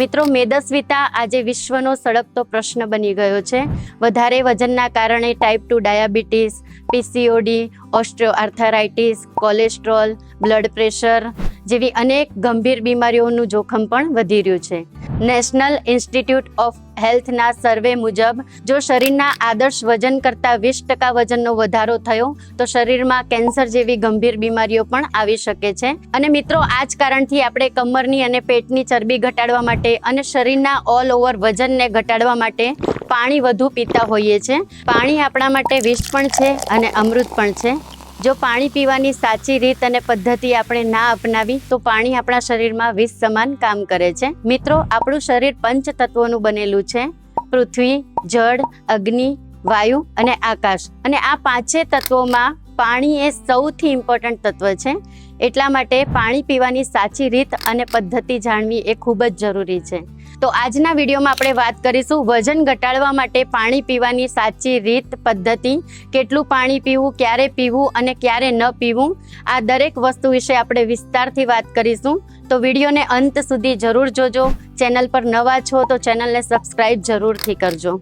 મિત્રો, મેદસ્વીતા આજે વિશ્વનો સળગતો પ્રશ્ન બની ગયો છે. વધારે વજનના કારણે type two diabetes PCOD osteo arthritis cholesterol blood pressure જેવી અનેક ગંભીર બીમારીઓનું જોખમ પણ વધી રહ્યું છે. નેશનલ ઇન્સ્ટિટ્યૂટ ઓફ હેલ્થના સર્વે મુજબ, જો શરીરના આદર્શ વજન કરતાં વીસ ટકા વજનનો વધારો થયો, તો શરીરમાં કેન્સર જેવી ગંભીર બીમારીઓ પણ આવી શકે છે. અને મિત્રો, આ જ કારણથી આપણે કમરની અને પેટની ચરબી ઘટાડવા માટે અને શરીરના ઓલ ઓવર વજનને ઘટાડવા માટે પાણી વધુ પીતા હોઈએ છીએ પાણી આપણા માટે વિષ પણ છે અને અમૃત પણ છે. જો પાણી પીવાની સાચી રીત અને પદ્ધતિ આપણે ના અપનાવી, તો પાણી આપણા શરીરમાં વિષ સમાન કામ કરે છે. મિત્રો, આપણું શરીર પંચ તત્વોનું બનેલું છે. પૃથ્વી, જળ, અગ્નિ, વાયુ અને આકાશ. અને આ પાંચે તત્વોમાં પાણી એ સૌથી ઇમ્પોર્ટન્ટ તત્વ છે. એટલા માટે પાણી પીવાની સાચી રીત અને પદ્ધતિ જાણવી એ ખૂબ જ જરૂરી છે. તો આજના વિડીયોમાં આપણે વાત કરીશું વજન ઘટાડવા માટે પાણી પીવાની સાચી રીત, પદ્ધતિ, કેટલું પાણી પીવું, ક્યારે પીવું અને ક્યારે ન પીવું, આ દરેક વસ્તુ વિશે આપણે વિસ્તારથી વાત કરીશું. તો વિડીયોને અંત સુધી જરૂર જોજો. ચેનલ પર નવા છો તો ચેનલને સબસ્ક્રાઈબ જરૂરથી કરજો.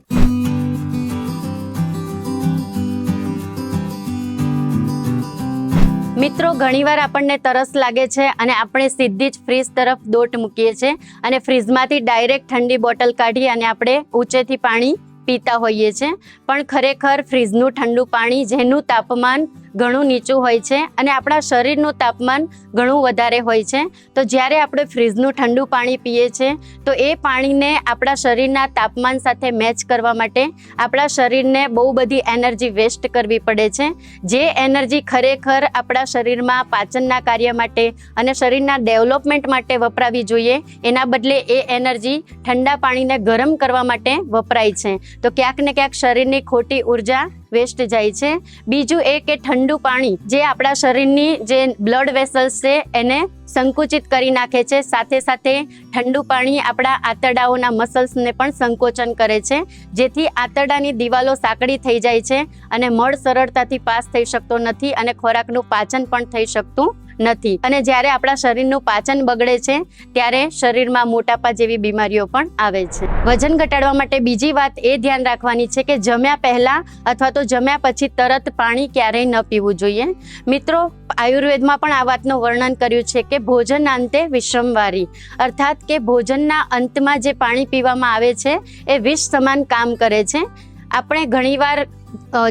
મિત્રો, ઘણીવાર આપણને તરસ લાગે છે અને આપણે સીધી જ ફ્રીજ તરફ દોટ મૂકીએ છીએ અને ફ્રીજમાંથી ડાયરેક્ટ ઠંડી બોટલ કાઢી અને આપણે ઊંચેથી પાણી પીતા હોઈએ છીએ. પણ ખરેખર ફ્રીજનું ઠંડુ પાણી, જેનું તાપમાન ઘણું નીચું હોય છે અને આપણા શરીરનું તાપમાન ઘણું વધારે હોય છે. તો જ્યારે આપણે ફ્રીજનું ઠંડુ પાણી પીએ છીએ, તો એ પાણીને આપણા શરીરના તાપમાન સાથે મેચ કરવા માટે આપણા શરીરને બહુ બધી એનર્જી વેસ્ટ કરવી પડે છે. જે એનર્જી ખરેખર આપણા શરીરમાં પાચનના કાર્ય માટે અને શરીરના ડેવલપમેન્ટ માટે વપરાવી જોઈએ, એના બદલે એ એનર્જી ઠંડા પાણીને ગરમ કરવા માટે વપરાય છે. તો ક્યાંક ને ક્યાંક શરીરની ખોટી ઊર્જા વેસ્ટ જાય છે. બીજું એ કે ઠંડુ પાણી જે આપણા શરીરની જે બ્લડ વેસલ્સ છે, એને સંકુચિત કરી નાખે છે. સાથે સાથે ઠંડુ પાણી આપણા આંતરડાઓના મસલ્સને પણ સંકોચન કરે છે. જેથી આંતરડાની દિવાલો સાંકડી થઈ જાય છે અને મળ સરળતાથી પાસ થઈ શકતો નથી અને ખોરાકનું પાચન પણ થઈ શકતું નથી. અને જ્યારે આપણા શરીરનું પાચન બગડે છે, ત્યારે શરીરમાં મોટાપા જેવી બીમારીઓ પણ આવે છે. વજન ઘટાડવા માટે બીજી વાત એ ધ્યાન રાખવાની છે કે જમ્યા પહેલા અથવા તો જમ્યા પછી તરત પાણી ક્યારેય ન પીવું જોઈએ. મિત્રો, આયુર્વેદમાં પણ આ વાતનું વર્ણન કર્યું છે કે ભોજન અંતે વિષમવારી અર્થાત કે ભોજનના અંતમાં જે પાણી પીવામાં આવે છે, એ વિષ સમાન કામ કરે છે. આપણે ઘણીવાર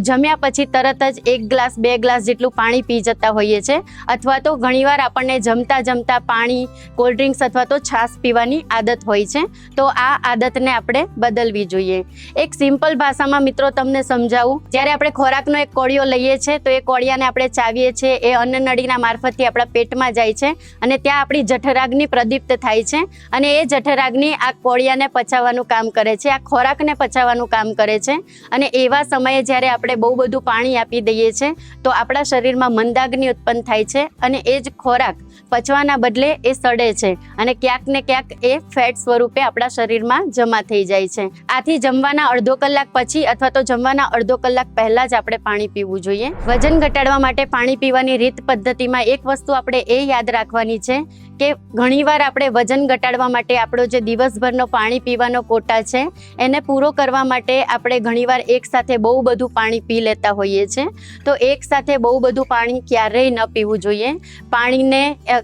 જમ્યા પછી તરત જ એક ગ્લાસ, બે ગ્લાસ જેટલું પાણી પી જતા હોઈએ છે. અથવા તો ઘણીવાર આપણને જમતા જમતા પાણી કોલ્ડ ડ્રિંક્સ અથવા તો છાશ પીવાની આદત હોય છે. તો આ આદતને આપણે બદલવી જોઈએ. એક સિમ્પલ ભાષામાં મિત્રો તમને સમજાવું. જ્યારે આપણે ખોરાકનો એક કોળિયો લઈએ છીએ તો એ કોળિયાને આપણે ચાવીએ છીએ. એ અન્નનળીના મારફતથી આપણા પેટમાં જાય છે અને ત્યાં આપણી જઠરાગ્નિ પ્રદીપ્ત થાય છે અને એ જઠરાગ્નિ આ કોળિયાને પચાવવાનું કામ કરે છે, આ ખોરાકને પચાવવાનું કામ કરે છે અને એવા સમયે જ્યારે આપણે બહુ બધું પાણી આપી દઈએ છીએ તો આપણા શરીરમાં મંદાગ્નિ ઉત્પન્ન થાય છે અને એ જ ખોરાક પચવાના બદલે એ સડે છે અને ક્યાંક ને ક્યાંક એ ફેટ સ્વરૂપે આપણા શરીરમાં જમા થઈ જાય છે. આથી જમવાના અડધો કલાક પછી અથવા તો જમવાના અડધો કલાક પહેલા જ આપણે પાણી પીવું જોઈએ. વજન ઘટાડવા માટે પાણી પીવાની રીત પદ્ધતિમાં એક વસ્તુ આપણે એ યાદ રાખવાની છે કે ઘણીવાર આપણે વજન ઘટાડવા માટે આપણો જે દિવસભરનો પાણી પીવાનો કોટા છે, એને પૂરો કરવા માટે આપણે ઘણીવાર એકસાથે બહુ બધું પાણી પી લેતા હોઈએ છીએ તો એકસાથે બહુ બધું પાણી ક્યારેય ન પીવું જોઈએ. પાણીને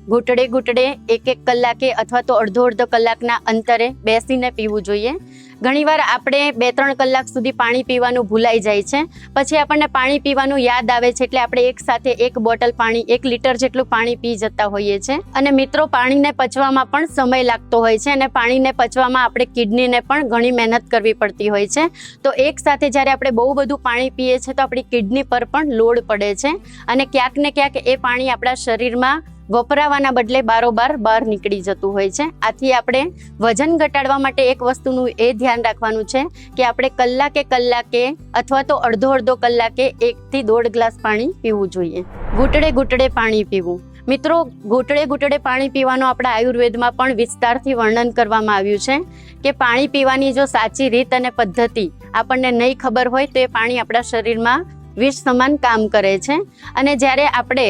ઘૂંટડે ઘૂંટડે એક એક કલાકે અથવા તો અડધો અડધો કલાકના અંતરે બેસીને પીવું જોઈએ. ઘણીવાર આપણે બે ત્રણ કલાક સુધી પાણી પીવાનું ભૂલાઈ જાય છે. પછી આપણને પાણી પીવાનું યાદ આવે છે એટલે આપણે એક સાથે એક બોટલ પાણી, એક લીટર જેટલું પાણી પી જતા હોઈએ છીએ અને મિત્રો, પાણીને પચવામાં પણ સમય લાગતો હોય છે અને પાણીને પચવામાં આપણે કિડનીને પણ ઘણી મહેનત કરવી પડતી હોય છે. તો એક સાથે જ્યારે આપણે બહુ બધું પાણી પીએ છીએ તો આપણી કિડની પર પણ લોડ પડે છે. અને ક્યાંક ને ક્યાંક એ પાણી આપણા શરીરમાં વપરાવાના બદલે બારોબાર બહાર નીકળી જતું હોય છે. આથી આપણે વજન ઘટાડવા માટે એક વસ્તુનું એ ધ્યાન રાખવાનું છે કે આપણે કલાકે કલાકે અથવા તો અડધો અડધો કલાકે એકથી દોઢ ગ્લાસ પાણી પીવું જોઈએ. ઘૂંટડે ઘૂંટડે પાણી પીવું. મિત્રો, ઘૂંટડે ઘૂંટડે પાણી પીવાનું આપણા આયુર્વેદમાં પણ વિસ્તારથી વર્ણન કરવામાં આવ્યું છે કે પાણી પીવાની જો સાચી રીત અને પદ્ધતિ આપણને નહીં ખબર હોય તો એ પાણી આપણા શરીરમાં વિષ સમાન કામ કરે છે. અને જ્યારે આપણે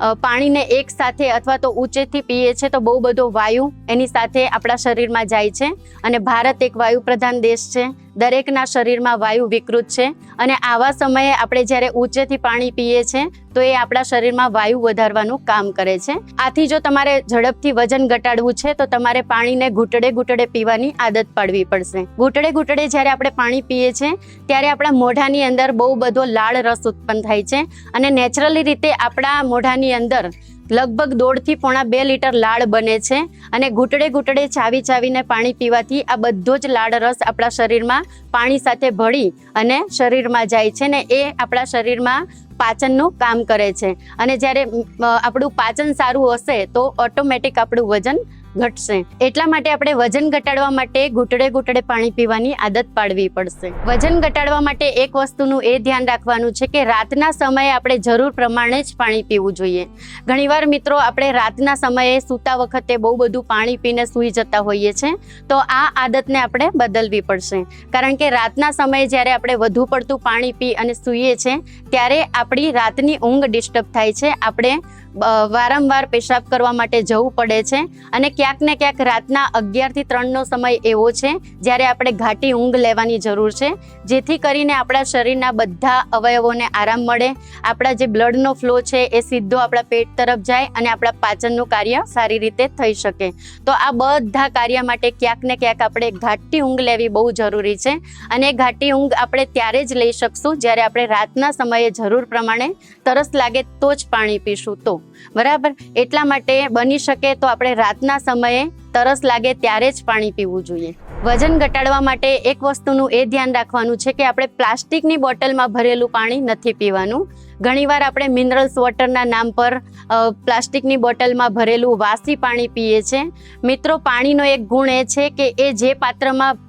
પાણીને એક સાથે અથવા તો ઊંચેથી પીએ છે તો બહુ બધો વાયુ એની સાથે આપણા શરીરમાં જાય છે. અને ભારત એક વાયુ પ્રધાન દેશ છે. દરેકના શરીરમાં વાયુ વિકૃત છે અને આવા સમયે આપણે જ્યારે ઊંચેથી પાણી પીએ છે, તો એ આપણા શરીરમાં વાયુ વધારવાનું કામ કરે છે. આથી જો તમારે ઝડપથી વજન ઘટાડવું છે, તો તમારે પાણીને ઘૂંટડે ઘૂંટડે પીવાની આદત પાડવી પડશે. ઘૂંટડે ઘૂંટડે જ્યારે આપણે પાણી પીએ છીએ ત્યારે આપણા મોઢાની અંદર બહુ બધો લાળ રસ ઉત્પન્ન થાય છે અને નેચરલી રીતે આપણા મોઢાની અંદર લગભગ દોઢથી પોણા બે લીટર લાળ બને છે અને ઘૂંટડે ઘૂંટડે ચાવી ચાવીને પાણી પીવાથી આ બધો જ લાળ રસ આપણા શરીરમાં પાણી સાથે ભળી અને શરીરમાં જાય છે ને એ આપણા શરીરમાં પાચનનું કામ કરે છે. અને જ્યારે આપણું પાચન સારું હશે તો ઓટોમેટિક આપણું વજન ઘટશે. એટલા માટે આપણે વજન ઘટાડવા માટે ઘૂંટડે ઘૂંટડે પાણી પીવાની આદત પાડવી પડશે. વજન ઘટાડવા માટે એક વસ્તુનું એ ધ્યાન રાખવાનું છે કે રાતના સમયે આપણે જરૂર પ્રમાણે જ પાણી પીવું જોઈએ. ઘણીવાર મિત્રો, આપણે રાતના સમયે સૂતા વખતે બહુ બધું પાણી પીને સૂઈ જતા હોઈએ છીએ તો આ આદતને આપણે બદલવી પડશે. કારણ કે રાતના સમયે જ્યારે આપણે વધુ પડતું પાણી પી અને સૂઈએ છીએ ત્યારે આપણી રાતની ઊંઘ ડિસ્ટર્બ થાય છે, આપણે વારંવાર પેશાબ કરવા માટે જવું પડે છે અને ક્યાંક ને ક્યાંક રાતના અગિયારથી ત્રણનો સમય એવો છે જ્યારે આપણે ઘાટી ઊંઘ લેવાની જરૂર છે. જેથી કરીને આપણા શરીરના બધા અવયવોને આરામ મળે, આપણા જે બ્લડનો ફ્લો છે એ સીધો આપણા પેટ તરફ જાય અને આપણા પાચનનું કાર્ય સારી રીતે થઈ શકે. તો આ બધા કાર્ય માટે ક્યાંક ને ક્યાંક આપણે ઘાટી ઊંઘ લેવી બહુ જરૂરી છે અને ઘાટી ઊંઘ આપણે ત્યારે જ લઈ શકશું જ્યારે આપણે રાતના સમયે જરૂર પ્રમાણે તરસ લાગે તો જ પાણી પીશું. તો બરાબર? એટલા માટે બની શકે તો આપણે રાતના સમયે તરસ લાગે ત્યારે જ પાણી પીવું જોઈએ. વજન ઘટાડવા માટે એક વસ્તુનું એ ધ્યાન રાખવાનું છે કે આપણે પ્લાસ્ટિકની બોટલમાં ભરેલું પાણી નથી પીવાનું. ઘણીવાર આપણે મિનરલ્સ વોટરના નામ પર પ્લાસ્ટિકની બોટલમાં ભરેલું વાસી પાણી પીએ છે. મિત્રો, પાણીનો એક ગુણ એ છે કે એ જે પાત્રમાં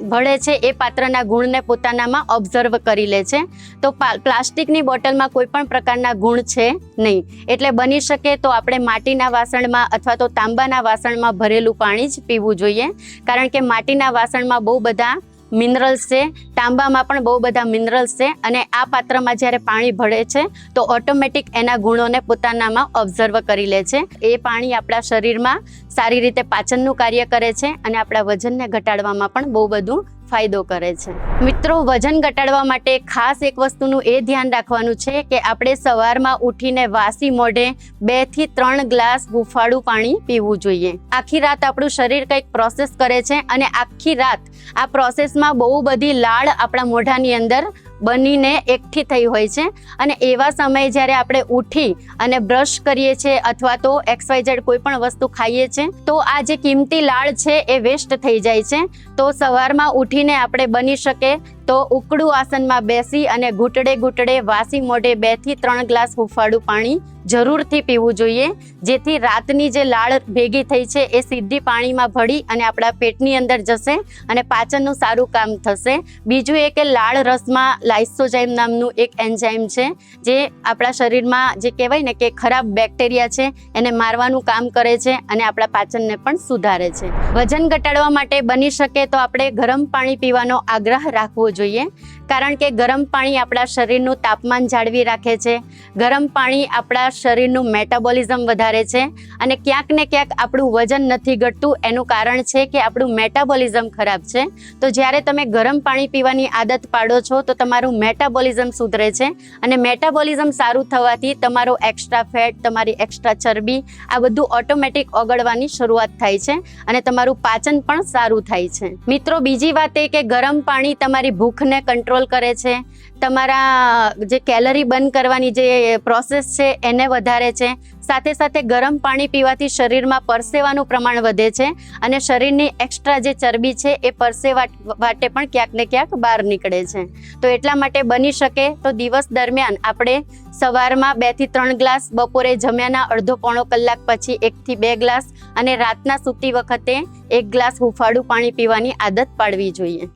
ભળે છે એ પાત્રના ગુણને પોતાનામાં ઓબ્ઝર્વ કરી લે છે. તો પ્લાસ્ટિકની બોટલમાં કોઈ પણ પ્રકારના ગુણ છે નહીં. એટલે બની શકે તો આપણે માટીના વાસણમાં અથવા તો તાંબાના વાસણમાં ભરેલું પાણી જ પીવું જોઈએ. કારણ કે માટીના વાસણમાં બહુ બધા મિનરલ્સ છે. તાંબામાં પણ બહુ બધા મિનરલ્સ છે અને આ પાત્રમાં જ્યારે પાણી ભળે છે, તો ઓટોમેટિક એના ગુણોને પોતાનામાં ઓબ્ઝર્વ કરી લે છે. એ પાણી આપણા શરીરમાં સારી રીતે પાચનનું કાર્ય કરે છે અને આપણા વજનને ઘટાડવામાં પણ બહુ બધું ફાયદો કરે છે. મિત્રો, વજન ઘટાડવા માટે ખાસ એક વસ્તુનું એ ધ્યાન રાખવાનું છે કે આપણે સવારમાં ઉઠીને વાસી મોઢે બેથી ત્રણ ગ્લાસ હુંફાળું પાણી પીવું જોઈએ. આખી રાત આપણું શરીર કંઈક પ્રોસેસ કરે છે અને આખી રાત આ પ્રોસેસમાં બહુ બધી લાળ આપણા મોઢાની અંદર બનીને એકઠી થઈ હોય છે. અને એવા સમયે જ્યારે આપણે ઉઠી અને બ્રશ કરીએ છીએ અથવા તો એક્સવાયઝેડ કોઈ પણ વસ્તુ ખાઈએ છીએ, તો આ જે કિંમતી લાળ છે એ વેસ્ટ થઈ જાય છે. તો સવારમાં ઉઠીને આપણે બની શકે તો ઉકળું આસનમાં બેસી અને ઘૂંટડે ઘૂંટડે વાસી મોઢે બેથી ત્રણ ગ્લાસ હુંફાળું પાણી જરૂરથી પીવું જોઈએ. જેથી રાતની જે લાળ ભેગી થઈ છે એ સીધી પાણીમાં ભળી અને આપણા પેટની અંદર જશે અને પાચનનું સારું કામ થશે. બીજું એ કે લાળ રસમાં લાઇસોજાઇમ નામનું એક એન્ઝાઇમ છે, જે આપણા શરીરમાં જે કહેવાય ને કે ખરાબ બેક્ટેરિયા છે, એને મારવાનું કામ કરે છે અને આપણા પાચનને પણ સુધારે છે. વજન ઘટાડવા માટે બની શકે તો આપણે ગરમ પાણી પીવાનો આગ્રહ રાખવો જોઈએ. કારણ કે ગરમ પાણી આપણા શરીરનું તાપમાન જાળવી રાખે છે. ગરમ પાણી આપણા શરીરનું મેટાબોલિઝમ વધારે છે અને ક્યાંક ને ક્યાંક આપણું વજન નથી ઘટતું. એનું કારણ છે કે આપણું મેટાબોલિઝમ ખરાબ છે. તો જ્યારે તમે ગરમ પાણી પીવાની આદત પાડો છો, તો તમારું મેટાબોલિઝમ સુધરે છે અને મેટાબોલિઝમ સારું થવાથી તમારો એક્સ્ટ્રા ફેટ તમારી એક્સ્ટ્રા ચરબી, આ બધું ઓટોમેટિક ઓગળવાની શરૂઆત થાય છે અને તમારું પાચન પણ સારું થાય છે. મિત્રો, બીજી વાત એ કે ગરમ પાણી તમારી ભૂખને કંટ્રોલ કરે છે. તમારા જે કેલરી બર્ન કરવાની જે પ્રોસેસ છે, એને વધારે છે. સાથે સાથે ગરમ પાણી પીવાથી શરીરમાં પરસેવાનું પ્રમાણ વધે છે અને શરીરની એક્સ્ટ્રા જે ચરબી છે, એ પરસેવા માટે પણ ક્યાંક ને ક્યાંક બહાર નીકળે છે. તો એટલા માટે બની શકે તો દિવસ દરમિયાન આપણે સવારમાં બેથી ત્રણ ગ્લાસ, બપોરે જમ્યાના અડધો પોણો કલાક પછી એકથી બે ગ્લાસ અને રાતના સૂતી વખતે એક ગ્લાસ હુંફાળું પાણી પીવાની આદત પાડવી જોઈએ.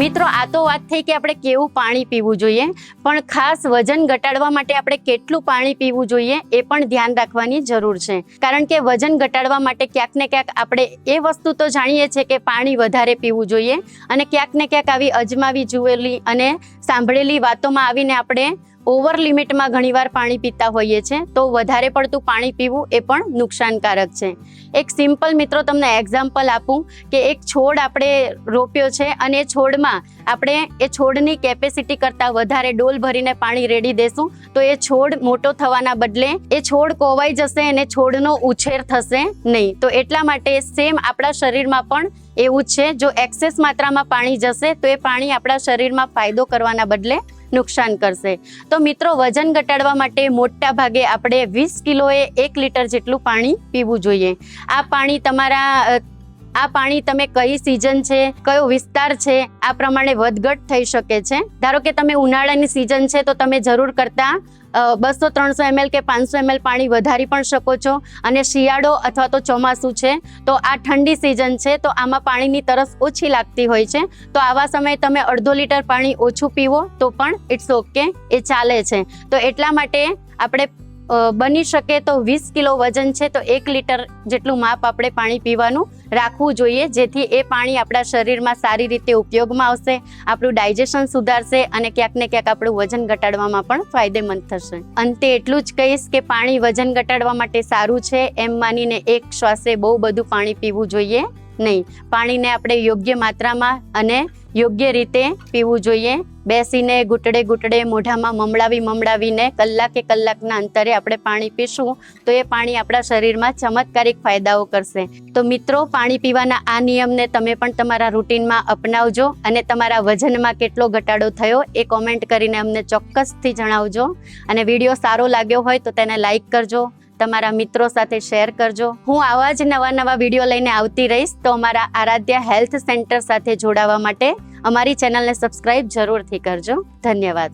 મિત્રો, આ તો વાત થઈ કે આપણે કેવું પાણી પીવું જોઈએ, પણ ખાસ વજન ઘટાડવા માટે આપણે કેટલું પાણી પીવું જોઈએ એ પણ ધ્યાન રાખવાની જરૂર છે. કારણ કે વજન ઘટાડવા માટે ક્યાંક ને ક્યાંક આપણે એ વસ્તુ તો જાણીએ છીએ કે પાણી વધારે પીવું જોઈએ અને ક્યાંક ને ક્યાંક આવી અજમાવી, જુએલી અને સાંભળેલી વાતોમાં આવીને આપણે ઓવર લિમિટમાં ઘણીવાર પાણી પીતા હોઈએ છીએ તો વધારે પડતું પાણી પીવું એ પણ નુકસાનકારક છે. એક સિમ્પલ મિત્રો તમને એક્ઝામ્પલ આપું કે એક છોડ આપણે રોપ્યો છે અને એ છોડમાં આપણે એ છોડની કેપેસિટી કરતાં વધારે ડોલ ભરીને પાણી રેડી દેશું, તો એ છોડ મોટો થવાના બદલે એ છોડ કોવાઈ જશે અને છોડનો ઉછેર થશે નહીં. તો એટલા માટે સેમ આપણા શરીરમાં પણ એવું જ છે, જો એક્સેસ માત્રામાં પાણી જશે તો એ પાણી આપણા શરીરમાં ફાયદો કરવાના બદલે નુકસાન કરશે. તો મિત્રો, વજન ઘટાડવા માટે મોટા ભાગે આપણે વીસ કિલોએ એક લીટર જેટલું પાણી પીવું જોઈએ. આ પાણી તમારા આ પાણી તમે કઈ સિઝન છે, કયો વિસ્તાર છે, આ પ્રમાણે વધઘટ થઈ શકે છે. ધારો કે તમે ઉનાળાની સિઝન છે, તો તમે જરૂર કરતા બસો ત્રણસો એમએલ કે પાંચસો એમએલ પાણી વધારી પણ શકો છો. અને શિયાળો અથવા તો ચોમાસું છે, તો આ ઠંડી સિઝન છે, તો આમાં પાણીની તરસ ઓછી લાગતી હોય છે. તો આવા સમયે તમે અડધો લીટર પાણી ઓછું પીવો તો પણ ઇટ્સ ઓકે એ ચાલે છે. તો એટલા માટે આપણે બની શકે તો વીસ કિલો વજન છે તો એક લીટર જેટલું માપ આપણે પાણી પીવાનું રાખવું જોઈએ. જેથી એ પાણી આપણા શરીરમાં સારી રીતે ઉપયોગમાં આવશે, આપણું ડાયજેશન સુધારશે અને ક્યાંક ને ક્યાંક આપણું વજન ઘટાડવામાં પણ ફાયદેમંદ થશે. અંતે એટલું જ કહીશ કે પાણી વજન ઘટાડવા માટે સારું છે એમ માનીને એક શ્વાસે બહુ બધું પાણી પીવું જોઈએ નહીં. પાણીને આપણે યોગ્ય માત્રામાં અને યોગ્ય રીતે પીવું જોઈએ. બેસીને ઘૂંટડે ઘૂંટડે મોઢામાં મમળાવી મમળાવીને કલાકે કલાકના અંતરે આપણે પાણી પીશું તો એ પાણી આપણા શરીરમાં ચમત્કારિક ફાયદાઓ કરશે. તો મિત્રો, પાણી પીવાના આ નિયમને તમે પણ તમારા રૂટીનમાં અપનાવજો અને તમારા વજનમાં કેટલો ઘટાડો થયો એ કોમેન્ટ કરીને અમને ચોક્કસથી જણાવજો. અને વીડિયો સારો લાગ્યો હોય તો તેને લાઈક કરજો. તમારા મિત્રો સાથે શેર કરજો. હું આવા જ નવા નવા વીડિયો લઈને આવતી રહીશ, તો અમારા આરાધ્યા હેલ્થ સેન્ટર સાથે જોડાવા માટે અમારી ચેનલને સબસ્ક્રાઇબ જરૂરથી કરજો. ધન્યવાદ.